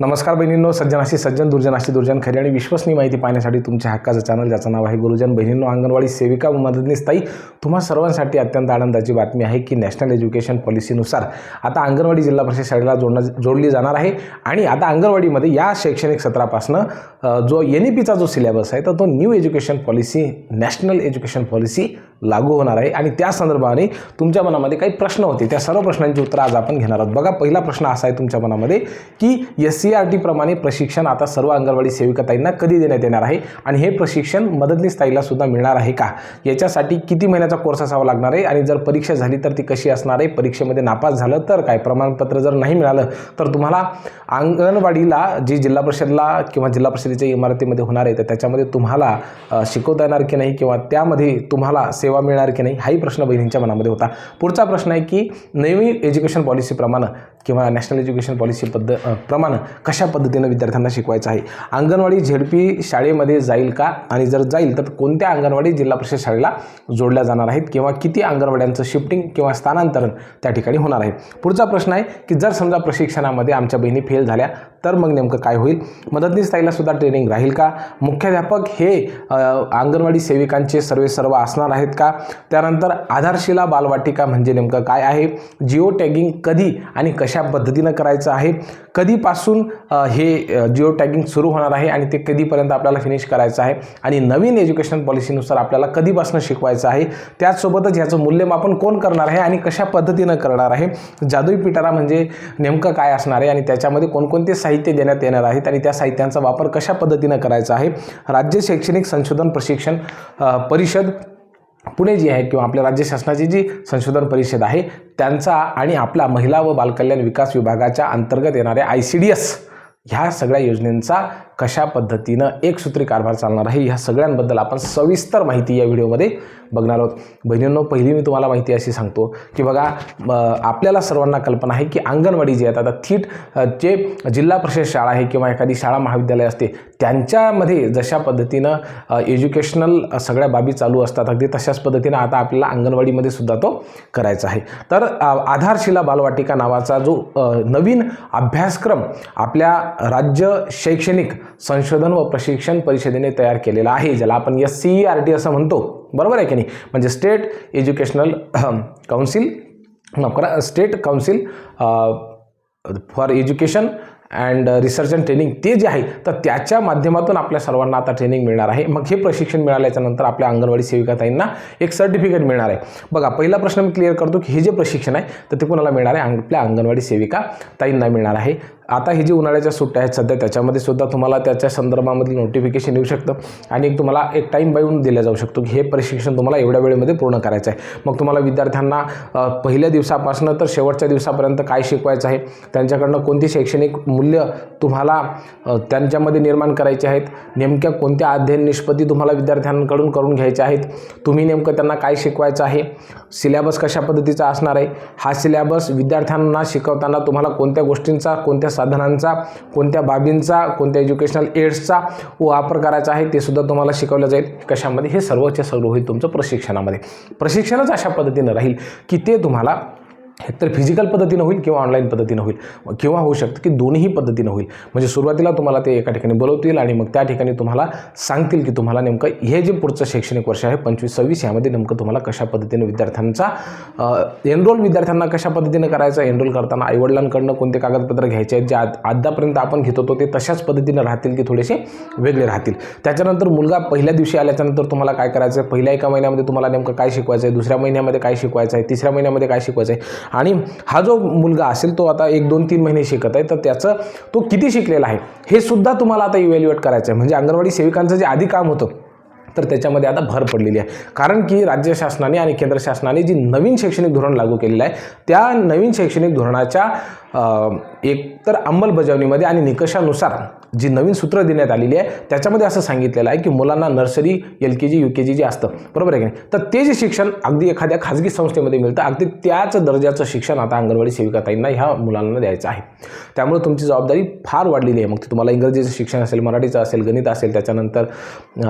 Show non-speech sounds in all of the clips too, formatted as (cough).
नमस्कार बहिणींनो सज्जनाशी सज्जन दुर्जनाशी दुर्जन खरी आणि विश्वसनीय माहिती पाहण्यासाठी तुमच्या हक्काचं चॅनल ज्याचं नाव आहे गुरुजन. बहिणींनो अंगणवाडी सेविका मदतनीस ताई तुम्हा सर्वांसाठी अत्यंत आनंदाची बातमी आहे की नॅशनल एज्युकेशन पॉलिसीनुसार आता अंगणवाडी जिल्हा परिषद शाळेला जोडणं जोडली जाणार आहे. आणि आता अंगणवाडीमध्ये या शैक्षणिक सत्रापासनं जो एन ई पीचा जो सिलेबस आहे तर तो new education policy national education policy लागू होणार आहे. आणि त्या संदर्भाने तुमच्या मनामध्ये काही प्रश्न होते. त्या सर्व प्रश्नांची उत्तरं आज आपण घेणार आहोत. बघा पहिला प्रश्न असा आहे तुमच्या मनामध्ये की एस सी आर टीप्रमाणे प्रशिक्षण आता सर्व अंगणवाडी सेविकाताईंना कधी देण्यात येणार आहे? आणि हे प्रशिक्षण मदतनीस ताईला सुद्धा मिळणार आहे का? याच्यासाठी किती महिन्याचा कोर्स असावा लागणार आहे? आणि जर परीक्षा झाली तर ती कशी असणार आहे? परीक्षेमध्ये नापास झालं तर काय? प्रमाणपत्र जर नाही मिळालं तर तुम्हाला अंगणवाडीला जी जिल्हा परिषदला किंवा जिल्हा परिषदेच्या इमारतीमध्ये होणार आहे तर त्याच्यामध्ये तुम्हाला शिकवता येणार की नाही? किंवा त्यामध्ये तुम्हाला सेवा मिळणार की नाही हाही प्रश्न बहिणींच्या मनामध्ये होता. पुढचा प्रश्न आहे की नवीन एज्युकेशन पॉलिसीप्रमाणे किंवा नॅशनल एज्युकेशन पॉलिसी पद्ध प्रमाणे कशा पद्धतीनं विद्यार्थ्यांना शिकवायचं आहे? अंगणवाडी झेडपी शाळेमध्ये जाईल का? आणि जर जाईल तर कोणत्या अंगणवाडी जिल्हा परिषद शाळेला जोडल्या जाणार आहेत? किंवा किती अंगणवाड्यांचं शिफ्टिंग किंवा स्थानांतरण त्या ठिकाणी होणार आहे? पुढचा प्रश्न आहे की जर समजा प्रशिक्षणामध्ये आमच्या बहिणी फेल झाल्या तर मग नेमकं काय होईल? मदतनीस ताईला सुद्धा ट्रेनिंग राहील का? मुख्याध्यापक हे अंगणवाडी सेविकांचे सर्वे सर्व असणार आहेत का? त्यानंतर आधारशिला बालवाटिका म्हणजे नेमकं काय आहे? जिओ टॅगिंग कधी आणि कशा कशा पद्धतीनं करायचं आहे कधीपासून हे जिओ टॅगिंग सुरू होणार आहे आणि ते कधीपर्यंत आपल्याला फिनिश करायचं आहे आणि नवीन एज्युकेशन पॉलिसीनुसार आपल्याला कधीपासून शिकवायचं आहे त्याचसोबतच ह्याचं मूल्यमापन कोण करणार आहे आणि कशा पद्धतीनं करणार आहे जादुई पिटारा म्हणजे नेमकं काय असणार आहे आणि त्याच्यामध्ये कोणकोणते साहित्य देण्यात येणार आहेत आणि त्या साहित्यांचा वापर कशा पद्धतीनं करायचा आहे राज्य शैक्षणिक संशोधन प्रशिक्षण परिषद पुणे जी आहे किंवा आपल्या राज्य शासनाची जी संशोधन परिषद आहे त्यांचा आणि आपला महिला व बालकल्याण विकास विभागाच्या अंतर्गत येणाऱ्या आय सी डी एस ह्या सगळ्या योजनेचा कशा पद्धतीनं एकसूत्री कारभार चालणार आहे ह्या सगळ्यांबद्दल आपण सविस्तर माहिती या व्हिडिओमध्ये बघणार आहोत. बहिणींनो पहिली मी तुम्हाला माहिती अशी सांगतो की बघा आपल्याला सर्वांना कल्पना आहे की अंगणवाडी जी आहेत आता थीट जे जिल्हा परिषद शाळा आहे किंवा एखादी शाळा महाविद्यालय असते त्यांच्यामध्ये जशा पद्धतीनं एज्युकेशनल सगळ्या बाबी चालू असतात अगदी तशाच पद्धतीनं आता आपल्याला अंगणवाडीमध्ये सुद्धा तो करायचा आहे. तर आधारशिला बालवाटिका नावाचा जो नवीन अभ्यासक्रम आपल्या राज्य शैक्षणिक संशोधन व प्रशिक्षण परिषदेने तयार केलेला आहे ज्याला आपण S C E R T असं म्हणतो. बरोबर आहे की नाही? म्हणजे state educational council नोकरा state council for education and research and training ते जे आहे तर त्याच्या माध्यमातून आपल्या सर्वांना आता ट्रेनिंग मिळणार आहे. मग हे प्रशिक्षण मिळाल्याच्या नंतर आपल्या अंगणवाडी सेविकाताईंना एक सर्टिफिकेट मिळणार आहे. बघा पहिला प्रश्न मी क्लिअर करतो की हे जे प्रशिक्षण आहे तर ते कोणाला मिळणार आहे? आपल्या अंगणवाडी सेविका ताईंना मिळणार आहे. आता ही जी उन्हाळ्याच्या सुट्ट्या आहेत सध्या त्याच्यामध्ये सुद्धा तुम्हाला त्याच्या संदर्भामधील नोटिफिकेशन येऊ शकतं आणि एक तुम्हाला एक टाईम बाईवून दिला जाऊ शकतो की हे प्रशिक्षण तुम्हाला एवढ्या वेळेमध्ये पूर्ण करायचं आहे. मग तुम्हाला विद्यार्थ्यांना पहिल्या दिवसापासून तर शेवटच्या दिवसापर्यंत काय शिकवायचं आहे त्यांच्याकडनं कोणती शैक्षणिक मूल्य तुम्हाला त्यांच्यामध्ये निर्माण करायचे आहेत नेमक्या कोणत्या अध्ययन निष्पत्ती तुम्हाला विद्यार्थ्यांकडून करून घ्यायच्या आहेत तुम्ही नेमकं त्यांना काय शिकवायचं आहे सिलेबस कशा पद्धतीचा असणार आहे हा सिलेबस विद्यार्थ्यांना शिकवताना तुम्हाला कोणत्या गोष्टींचा कोणत्या साधनांचा कोणत्या बाबींचा कोणत्या एज्युकेशनल एड्सचा वापर करायचा आहे ते सुद्धा तुम्हाला शिकवलं जाईल. कशामध्ये? हे सर्वच्या सर्व होईल तुमचं प्रशिक्षणामध्ये. प्रशिक्षणच अशा पद्धतीनं राहील की ते तुम्हाला एकतर फिजिकल पद्धतीनं होईल किंवा ऑनलाईन पद्धतीनं होईल. किंवा होऊ शकतं की दोन्ही पद्धतीनं होईल. म्हणजे सुरुवातीला तुम्हाला ते एका ठिकाणी बोलवतील आणि मग त्या ठिकाणी तुम्हाला सांगतील की तुम्हाला नेमकं हे जे पुढचं शैक्षणिक वर्ष आहे पंचवीस सव्वीस यामध्ये नेमकं तुम्हाला कशा पद्धतीनं विद्यार्थ्यांचा एनरोल विद्यार्थ्यांना कशा पद्धतीनं करायचं एनरोल करताना आईवडिलांकडनं कोणते कागदपत्र घ्यायचे आहेत जे आज आतापर्यंत आपण घेत होतो ते तशाच पद्धतीनं राहतील की थोडेसे वेगळे राहतील. त्याच्यानंतर मुलगा पहिल्या दिवशी आल्याच्यानंतर तुम्हाला काय करायचं आहे पहिल्या एका महिन्यामध्ये तुम्हाला नेमकं काय शिकवायचं आहे दुसऱ्या महिन्यामध्ये काय शिकवायचं आहे तिसऱ्या महिन्यामध्ये काय शिकवायचं आहे आणि हा जो मुलगा असेल तो आता एक दोन तीन महिने शिकत आहे तर त्याचं तो किती शिकलेला आहे हे सुद्धा तुम्हाला आता इव्हॅल्युएट करायचं आहे. म्हणजे अंगणवाडी सेविकांचं जे आधी काम होतं तर त्याच्यामध्ये आता भर पडलेली आहे. कारण की राज्य शासनाने आणि केंद्र शासनाने जी नवीन शैक्षणिक धोरण लागू केलेलं आहे त्या नवीन शैक्षणिक धोरणाच्या एक एकतर अंमलबजावणीमध्ये आणि निकषानुसार जी नवीन सूत्र देण्यात आलेली आहे त्याच्यामध्ये असं सांगितलेलं आहे की मुलांना nursery L K G U K G जे असतं बरोबर आहे की नाही? तर ते जे शिक्षण अगदी एखाद्या खाजगी संस्थेमध्ये मिळतं अगदी त्याच दर्जाचं शिक्षण आता अंगणवाडी सेविकाताईंना ह्या मुलांना द्यायचं आहे. त्यामुळे तुमची जबाबदारी फार वाढलेली आहे. मग ते तुम्हाला इंग्रजीचं शिक्षण असेल मराठीचं असेल गणित असेल त्याच्यानंतर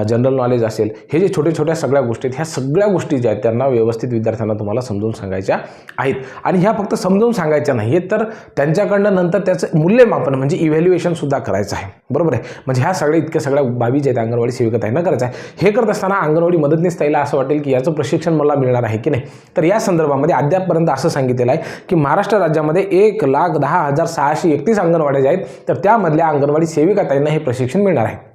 जनरल नॉलेज असेल हे जे छोट्या छोट्या सगळ्या गोष्टी आहेत ह्या सगळ्या गोष्टी ज्या आहेत त्यांना व्यवस्थित विद्यार्थ्यांना तुम्हाला समजून सांगायच्या आहेत. आणि ह्या फक्त समजून सांगायच्या नाही तर त्यांच्याकडनं नंतर त्याचं मूल्यमापन म्हणजे इव्हॅल्युएशनसुद्धा करायचं आहे. बरोबर आहे? म्हणजे ह्या सगळ्या इतक्या सगळ्या बाबी ज्या आहेत अंगणवाडी सेविका ताईंना करायचं आहे. हे करत असताना अंगणवाडी मदतनीस ताईला असं वाटेल की याचं प्रशिक्षण मला मिळणार आहे की नाही? तर या संदर्भामध्ये अद्यापपर्यंत असं सांगितलेलं आहे की महाराष्ट्र राज्यामध्ये एक लाख दहा हजार सहाशे एकतीस अंगणवाड्या ज्या आहेत तर त्यामधल्या अंगणवाडी सेविका ताईंना हे प्रशिक्षण मिळणार आहे.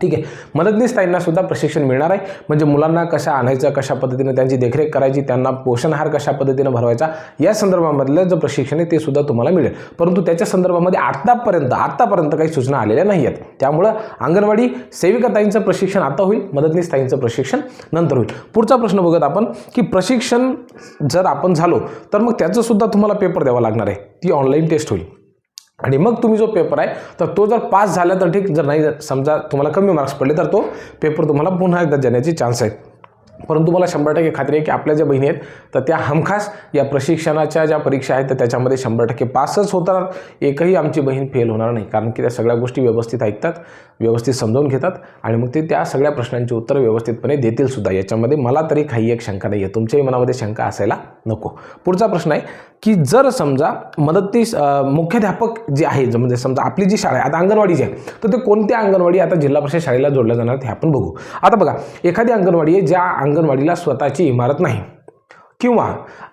ठीक आहे. मदतनीस ताईंना सुद्धा प्रशिक्षण मिळणार आहे. म्हणजे मुलांना कशा आणायचं कशा पद्धतीनं त्यांची देखरेख करायची त्यांना पोषणहार कशा पद्धतीनं भरवायचा या संदर्भामधलं जे प्रशिक्षण आहे ते सुद्धा तुम्हाला मिळेल. परंतु त्याच्या संदर्भामध्ये आत्तापर्यंत आत्तापर्यंत काही सूचना आलेल्या नाही आहेत. त्यामुळं अंगणवाडी सेविका ताईंचं प्रशिक्षण आता होईल मदतनीस ताईंचं प्रशिक्षण नंतर होईल. पुढचा प्रश्न बघत आपण की प्रशिक्षण जर आपण झालो तर मग त्याचंसुद्धा तुम्हाला पेपर द्यावा लागणार आहे. ती ऑनलाईन टेस्ट होईल. आणि मग तुम्ही जो पेपर आहे तर तो जर पास झाला तर ठीक जर नाही जर समजा तुम्हाला कमी मार्क्स पडले तर तो पेपर तुम्हाला पुन्हा एकदा देण्याचे चान्स आहेत परंतु मला शंभर टक्के खात्री आहे की आपल्या ज्या बहिणी आहेत तर त्या हमखास या प्रशिक्षणाच्या ज्या परीक्षा आहेत तर त्याच्यामध्ये शंभर टक्के पासच होणार एकही आमची बहीण फेल होणार नाही कारण की त्या सगळ्या गोष्टी व्यवस्थित ऐकतात व्यवस्थित समजावून घेतात आणि मग ते त्या सगळ्या प्रश्नांची उत्तरं व्यवस्थितपणे देतील सुद्धा. याच्यामध्ये मला तरी काही एक शंका नाही आहे तुमच्याही मनामध्ये शंका असायला नको. पुढचा प्रश्न आहे की जर समजा मदतनीस मुख्याध्यापक जे आहे म्हणजे समजा आपली जी शाळा आहे आता अंगणवाडी जी आहे तर ते कोणत्या अंगणवाडी आता जिल्हा परिषद शाळेला जोडल्या जाणार हे आपण बघू. आता बघा एखादी अंगणवाडी आहे ज्या अंगणवाडीला स्वतःची इमारत नाही किंवा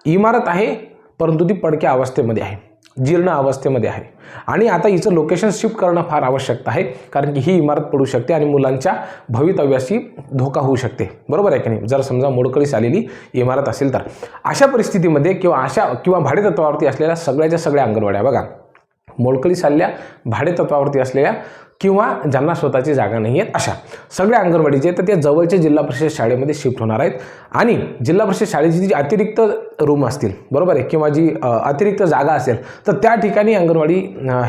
इमारत आहे परंतु ती पडक्या अवस्थेमध्ये आहे. जीर्ण अवस्थेमध्ये आहे. आणि आता हिचं लोकेशन शिफ्ट करणं फार आवश्यकता आहे कारण की ही इमारत पडू शकते आणि मुलांच्या भवितव्याशी धोका होऊ शकते. बरोबर आहे की नाही? जर समजा मोडकळीस आलेली इमारत असेल तर. अशा परिस्थितीमध्ये किंवा अशा किंवा भाडेतत्वावरती असलेल्या सगळ्याच्या सगळ्या अंगणवाड्या बघा. मोडकळी चालल्या भाडेतत्वावरती असलेल्या किंवा ज्यांना स्वतःची जागा नाही आहेत अशा सगळ्या अंगणवाडी जे आहेत. तर त्या जवळच्या जिल्हा परिषद शाळेमध्ये शिफ्ट होणार आहेत. आणि जिल्हा परिषद शाळेची जी अतिरिक्त रूम असतील बरोबर आहे? किंवा जी अतिरिक्त जागा असेल तर त्या ठिकाणी अंगणवाडी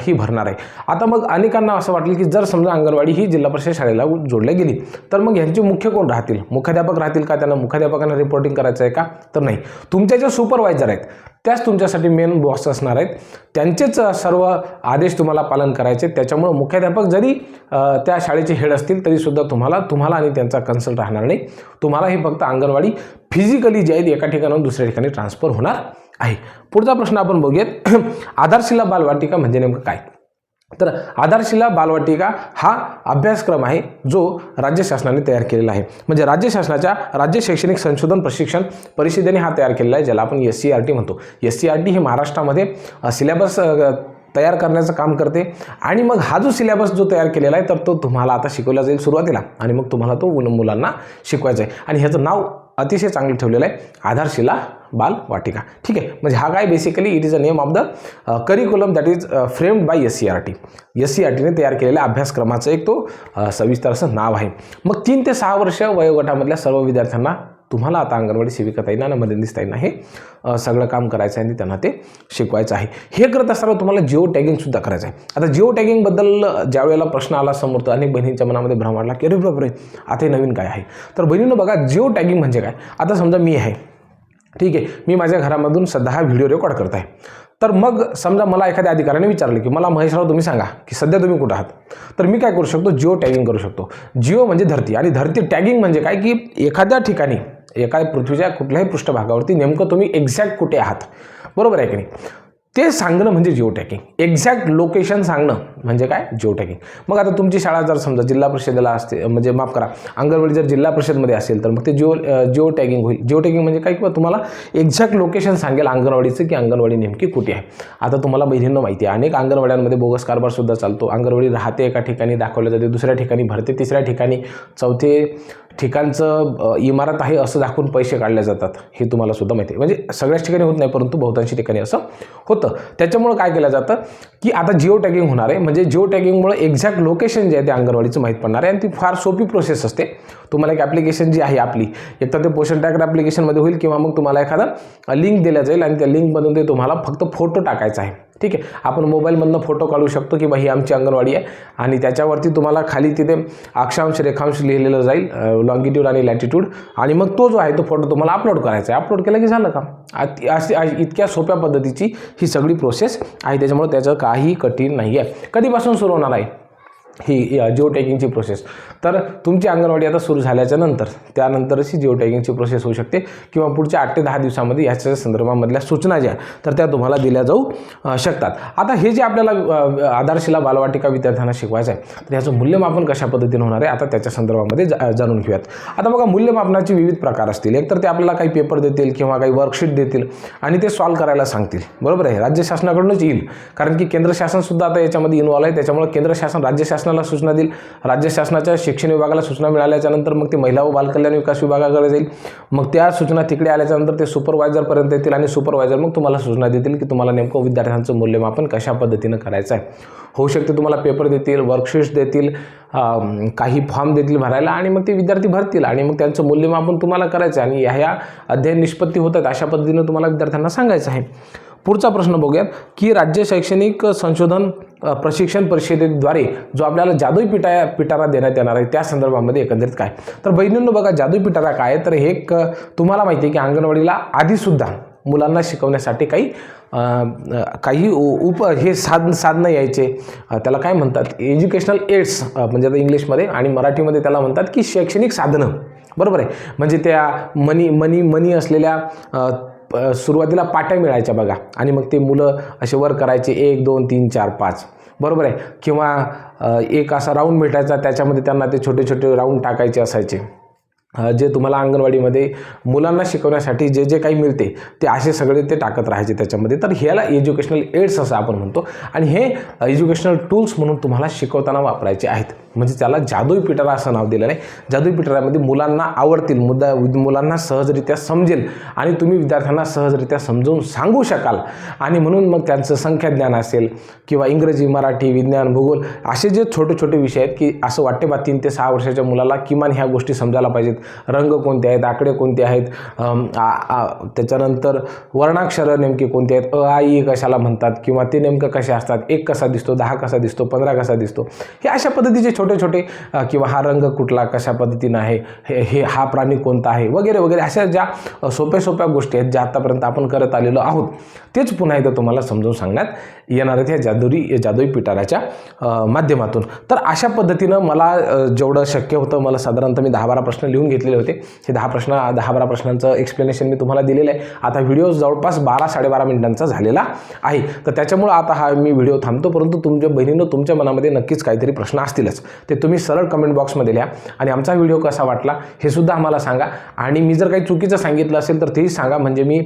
ही भरणार आहे. आता मग अनेकांना असं वाटेल की जर समजा अंगणवाडी ही जिल्हा परिषद शाळेला जोडल्या गेली तर मग यांचे मुख्य कोण राहतील? मुख्याध्यापक राहतील का? त्यांना मुख्याध्यापकांना रिपोर्टिंग करायचं आहे का? तर नाही. तुमच्या ज्या सुपरवायझर आहेत त्याच तुमच्यासाठी मेन बॉस असणार आहेत. त्यांचेच सर्व आदेश तुम्हाला पालन करायचे. आहेत. त्याच्यामुळं मुख्याध्यापक जरी त्या शाळेचे हेड असतील तरीसुद्धा तुम्हाला तुम्हाला आणि त्यांचा कन्सल्ट राहणार नाही. तुम्हाला हे फक्त अंगणवाडी फिजिकली जे आहेत एका ठिकाणाहून दुसऱ्या ठिकाणी ट्रान्सफर होणार आहे. पुढचा प्रश्न आपण बघूयात. (clears throat) आधारशिला बालवाटिका म्हणजे नेमकं काय? तर आधारशिला बालवाटिका हा अभ्यासक्रम आहे जो राज्य शासनाने तयार केलेला आहे. म्हणजे राज्य शासनाच्या राज्य शैक्षणिक संशोधन प्रशिक्षण परिषदेने हा तयार केलेला आहे ज्याला आपण एस सी आर टी म्हणतो. एस सी आर टी हे महाराष्ट्रामध्ये सिलेबस तयार करण्याचं काम करते. आणि मग हा जो सिलेबस जो तयार केलेला आहे तर तो तुम्हाला आता शिकवला जाईल सुरुवातीला. आणि मग तुम्हाला तो मुलांना शिकवायचा आहे. आणि ह्याचं नाव अतिशय चांगलं ठेवलेलं आहे. आधारशिला बालवाटिका ठीक आहे. म्हणजे हा काय basically it is a name of the curriculum that is framed by S C R T S C R टीने तयार केलेल्या अभ्यासक्रमाचं एक तो uh, सविस्तर असं नाव आहे. मग तीन ते सहा वर्ष वयोगटामधल्या सर्व विद्यार्थ्यांना तुम्हाला आता अंगणवाडी सेविका ताईंना आणि मदतनीस ताईंना हे. सगळं काम करायचं आहे आणि त्यांना ते शिकवायचं आहे. हे करत असताना तुम्हाला जिओ टॅगिंगसुद्धा करायचं आहे. आता जिओ टॅगिंगबद्दल ज्या वेळेला प्रश्न आला समोर तर अनेक बहिणींच्या मनामध्ये भ्रम वाढला की अरे बापरे आता हे नवीन काय आहे? तर बहिणीनं बघा जिओ टॅगिंग म्हणजे काय? आता समजा मी आहे. ठीक आहे मी माझ्या घरामधून सध्या हा व्हिडिओ रेकॉर्ड करत आहे. तर मग समजा मला एखाद्या अधिकाऱ्याने विचारलं की मला महेशराव तुम्ही सांगा की सध्या तुम्ही कुठं आहात? तर मी काय करू शकतो? जिओ टॅगिंग करू शकतो. जिओ म्हणजे धरती आणि धरती टॅगिंग म्हणजे काय? की एखाद्या ठिकाणी एका पृथ्वीच्या कुठल्याही पृष्ठभागावरती नेमकं तुम्ही एक्झॅक्ट कुठे आहात? बरोबर आहे की नाही? ते सांगणं म्हणजे जिओ टॅकिंग एक्झॅक्ट लोकेशन सांगणं म्हणजे काय? जिओ टॅगिंग मग आता तुमची शाळा जर समजा जिल्हा परिषदेला असते म्हणजे माफ करा अंगणवाडी जर जिल्हा परिषदमध्ये असेल तर मग ते जिओ जिओ टॅगिंग होईल. जिओ टॅगिंग म्हणजे काय? किंवा तुम्हाला एक्झॅक्ट लोकेशन सांगेल अंगणवाडीचं की अंगणवाडी नेमकी कुठे आहे. आता तुम्हाला बहिणींना माहिती आहे. अनेक अंगणवाड्यांमध्ये बोगस कारभारसुद्धा चालतो. अंगणवाडी राहते एका ठिकाणी दाखवल्या जाते दुसऱ्या ठिकाणी भरते तिसऱ्या ठिकाणी चौथे ठिकाणचं इमारत आहे असं दाखवून पैसे काढले जातात हे तुम्हाला सुद्धा माहिती आहे. म्हणजे सगळ्याच ठिकाणी होत नाही परंतु बहुतांशी ठिकाणी असं होतं. त्याच्यामुळं काय केलं जातं की आता जिओ टॅगिंग होणार आहे. म्हणजे जिओ टॅगिंगमुळे एक्झॅक्ट लोकेशन जे आहे ते अंगणवाडीचं माहीत पडणार आहे. आणि ती फार सोपी प्रोसेस असते. तुम्हाला एक ॲप्लिकेशन जी आहे आपली एक तर ते पोषण टॅगर ॲप्लिकेशनमध्ये होईल किंवा मग तुम्हाला एखादा लिंक दिल्या जाईल आणि त्या लिंकमधून ते तुम्हाला फक्त फोटो टाकायचा आहे. ठीक आहे. आपण मोबाईलमधनं फोटो काढू शकतो की बा ही आमची अंगणवाडी आहे आणि त्याच्यावरती तुम्हाला खाली तिथे अक्षांश रेखांश लिहिलेलं जाईल लॉंगिट्यूड आणि लॅटिट्यूड आणि मग तो जो आहे तो फोटो तुम्हाला अपलोड करायचा आहे. अपलोड केला की झालं का? अशी अशी- इतक्या सोप्या पद्धतीची ही सगळी प्रोसेस आहे. त्याच्यामुळे त्याचं काही कठीण नाही आहे कधीपासून सुरू होणार आहे? ही जिओ टॅगिंगची प्रोसेस तर तुमची अंगणवाडी आता सुरू झाल्याच्यानंतर त्यानंतरच ही जिओ टॅगिंगची प्रोसेस होऊ शकते किंवा पुढच्या आठ ते दहा दिवसामध्ये याच्या संदर्भामधल्या सूचना ज्या तर त्या तुम्हाला दिल्या जाऊ शकतात. आता हे जे आपल्याला आधारशिला बालवाटिका विद्यार्थ्यांना शिकवायचं आहे तर ह्याचं मूल्यमापन कशा पद्धतीने होणार आहे आता त्याच्या संदर्भामध्ये जा- जाणून घेऊयात. आता बघा मूल्यमापनाचे विविध प्रकार असतील. एक तर ते आपल्याला काही पेपर देतील किंवा काही वर्कशीट देतील आणि ते सॉल्व करायला सांगतील. बरोबर आहे राज्य शासनाकडूनच येईल. कारण की केंद्र शासनसुद्धा आता याच्यामध्ये इन्व्हॉल्व आहे त्याच्यामुळे केंद्र शासन राज्य शासनाला सूचना देईल. राज्य शासनाच्या शिक्षण विभागाला सूचना मिळाल्याच्यानंतर मग ते महिला व बालकल्याण विकास विभागाकडे जाईल. मग त्या सूचना तिकडे आल्याच्यानंतर ते सुपरवायझरपर्यंत येतील आणि सुपरवायझर मग तुम्हाला सूचना देतील की तुम्हाला नेमकं विद्यार्थ्यांचं मूल्यमापन कशा पद्धतीनं करायचं आहे. होऊ शकते तुम्हाला पेपर देतील वर्कशीट्स देतील काही फॉर्म देतील भरायला आणि मग ते विद्यार्थी भरतील आणि मग त्यांचं मूल्यमापन तुम्हाला करायचं आहे. आणि ह्या ह्या अध्ययन निष्पत्ती होतात अशा पद्धतीनं तुम्हाला विद्यार्थ्यांना सांगायचं आहे. पुढचा प्रश्न बघूयात की राज्य शैक्षणिक संशोधन प्रशिक्षण परिषदेद्वारे जो आपल्याला जादुई पिटा पिटारा देण्यात येणार आहे त्या संदर्भामध्ये एकंदरीत काय? तर बहिणींनो बघा जादुई पिटारा काय? आहे? तर हे एक तुम्हाला माहिती आहे की अंगणवाडीला आधीसुद्धा मुलांना शिकवण्यासाठी काही काही उ- उप हे साध साधनं यायचे. त्याला काय म्हणतात? एज्युकेशनल एड्स म्हणजे आता इंग्लिशमध्ये आणि मराठीमध्ये त्याला म्हणतात की शैक्षणिक साधनं. बरोबर आहे? म्हणजे त्या मनी मनी मनी असलेल्या प- सुरुवातीला पाट्या मिळायच्या बघा. आणि मग ते मुलं असे वर करायचे एक दोन तीन चार पाच. बरोबर आहे? किंवा एक असा राऊंड भेटायचा त्याच्यामध्ये त्यांना ते छोटे छोटे राऊंड टाकायचे असायचे. जे तुम्हाला अंगणवाडीमध्ये मुलांना शिकवण्यासाठी जे जे काही मिळते ते असे सगळे ते टाकत राहायचे त्याच्यामध्ये. तर ह्याला एज्युकेशनल एड्स असं आपण म्हणतो. आणि हे एज्युकेशनल टूल्स म्हणून तुम्हाला शिकवताना वापरायचे आहेत. म्हणजे त्याला जादुई पिटारा असं नाव दिलेलं आहे. जादुई पिटारामध्ये मुलांना आवडतील मुद्दा मुलांना सहजरित्या समजेल आणि तुम्ही विद्यार्थ्यांना सहजरित्या समजून सांगू शकाल. आणि म्हणून मग त्यांचं संख्याज्ञान असेल किंवा इंग्रजी मराठी विज्ञान भूगोल असे जे छोटे छोटे विषय आहेत की असं वाटते बा तीन ते सहा वर्षाच्या मुलाला किमान ह्या गोष्टी समजायला पाहिजेत. रंग कोणते आहेत आकडे कोणते आहेत त्याच्यानंतर वर्णाक्षरं नेमकी कोणती आहेत अ आई कशाला म्हणतात किंवा ते नेमकं कसे असतात एक कसा दिसतो दहा कसा दिसतो पंधरा कसा दिसतो हे अशा पद्धतीचे छोटे छोटे किंवा हा रंग कुठला कशा पद्धतीनं आहे हे हे हा प्राणी कोणता आहे वगैरे वगैरे अशा ज्या सोप्या सोप्या गोष्टी आहेत ज्या आत्तापर्यंत आपण करत आलेलो आहोत तेच पुन्हा एकदा तुम्हाला समजून सांगण्यात येणार आहेत ह्या जादुरी जादुई पिटाराच्या माध्यमातून. तर अशा पद्धतीनं मला जेवढं शक्य होतं मला साधारणतः मी दहा बारा प्रश्न लिहून घेतलेले होते. हे दहा प्रश्न दहा बारा प्रश्नांचं एक्सप्लेनेशन मी तुम्हाला दिलेलं आहे. आता व्हिडिओ जवळपास बारा साडेबारा मिनिटांचा झालेला आहे. तर त्याच्यामुळं आता हा मी व्हिडिओ थांबतो परंतु तुमच्या बहिणीनं तुमच्या मनामध्ये नक्कीच काहीतरी प्रश्न असतीलच. ते तुम्ही सरळ कमेंट बॉक्समध्ये लिहा आणि आमचा व्हिडिओ कसा वाटला हे सुद्धा आम्हाला सांगा. आणि मी जर काही चुकीचं सांगितलं असेल तर तेही सांगा. म्हणजे मी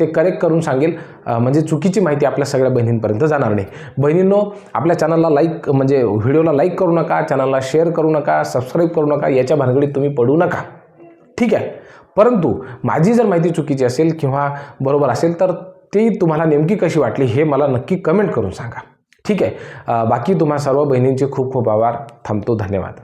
ते करेक्ट करून सांगेल. म्हणजे चुकीची माहिती आपल्या सगळ्या बहिणींपर्यंत जाणार नाही. बहिणींनो आपल्या चॅनलला लाईक म्हणजे व्हिडिओला लाईक करू नका चॅनलला शेअर करू नका सबस्क्राईब करू नका याच्या भानगडीत तुम्ही पडू नका. ठीक आहे. परंतु माझी जर माहिती चुकीची असेल किंवा बरोबर असेल तर ती तुम्हाला नेमकी कशी वाटली हे मला नक्की कमेंट करून सांगा. ठीक आहे. बाकी तुम्हा सर्व बहिणींचे खूप खूप आभार. थांबतो. धन्यवाद.